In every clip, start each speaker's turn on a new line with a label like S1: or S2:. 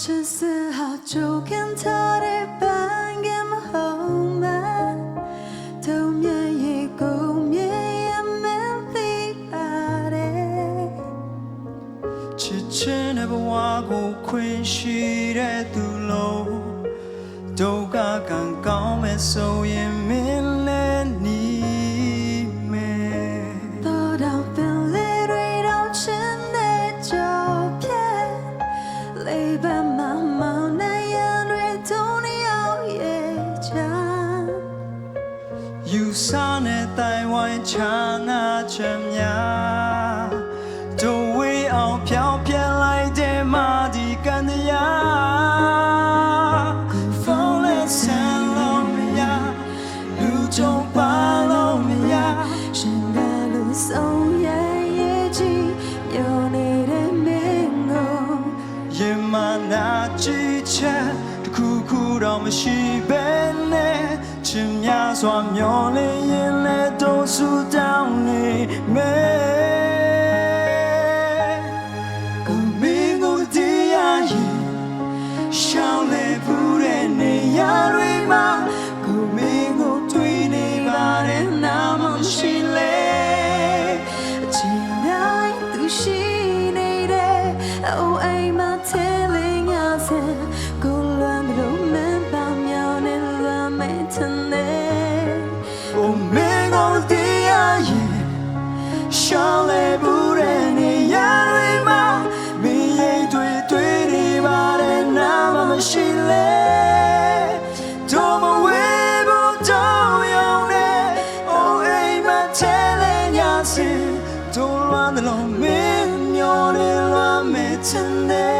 S1: 주스하 조금 달을 방금
S2: 홈만 도매의 고매의 멘티 아래 지친 해보고 퀸실의 둘로 도가 간 까매 소의 미 ယူဆနဲ့တိုင်ဝိုင်းချာနာချက်များတို့ဝေးအောင်ပြောင်းပြန်လိုက်တဲ့မာဒီကန်တရားဖုန်းနဲ့ဆန်လုံးမရလူကြုံပါလုံးမရရှင်ကလူဆုံးရဲ့ရဲ့ကြီးပြောနေတဲ့မင်းကိုရင်မနာကြည့်ချက်တခုခုတော့မရှိဘဲနဲ့ ချင်များစွာမျောလင်းရင်လည်းတို့ဆူတောင်းနေမယ်
S1: မ်း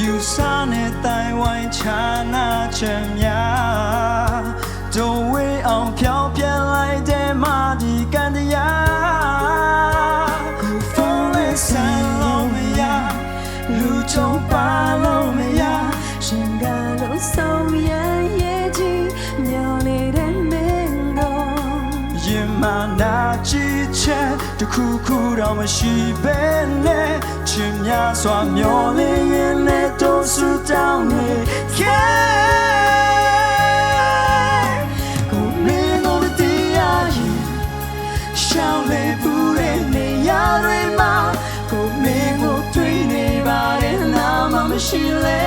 S2: ယူဆနဲ့တိုင်ဝိုင်းချာနာချင်များဒုံဝေးအောင်ဖြောင်းပြန်လိုက်တဲ့မာဒီကန်တရား Fall in sun လုံးမရလူကြုံပါလုံးမရ
S1: ရှင်ကလို့ဆုံးရရဲ့ကြီးမျောနေတဲ့မင်းတို့
S2: ရင်မနာကြည့်ချက်တစ်ခုခုတော့မရှိပဲနဲ့ချင်များစွာမျောနေ ရှိလဲ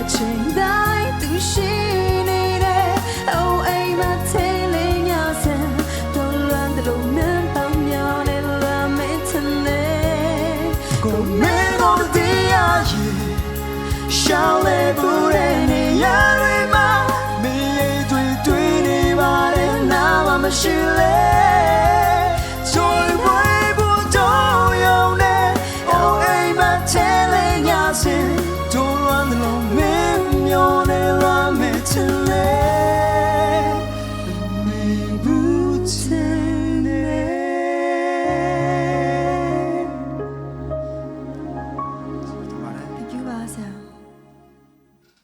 S2: အချိန်တိုင်းသူရှိနေတ
S1: ယ် Oh ay ma tele ya sen don't learn the long
S2: man pam ya ne la me tene go me go the ya ye shall le pure ne ya re ma me ye tui tui ni ba de na ma ma shi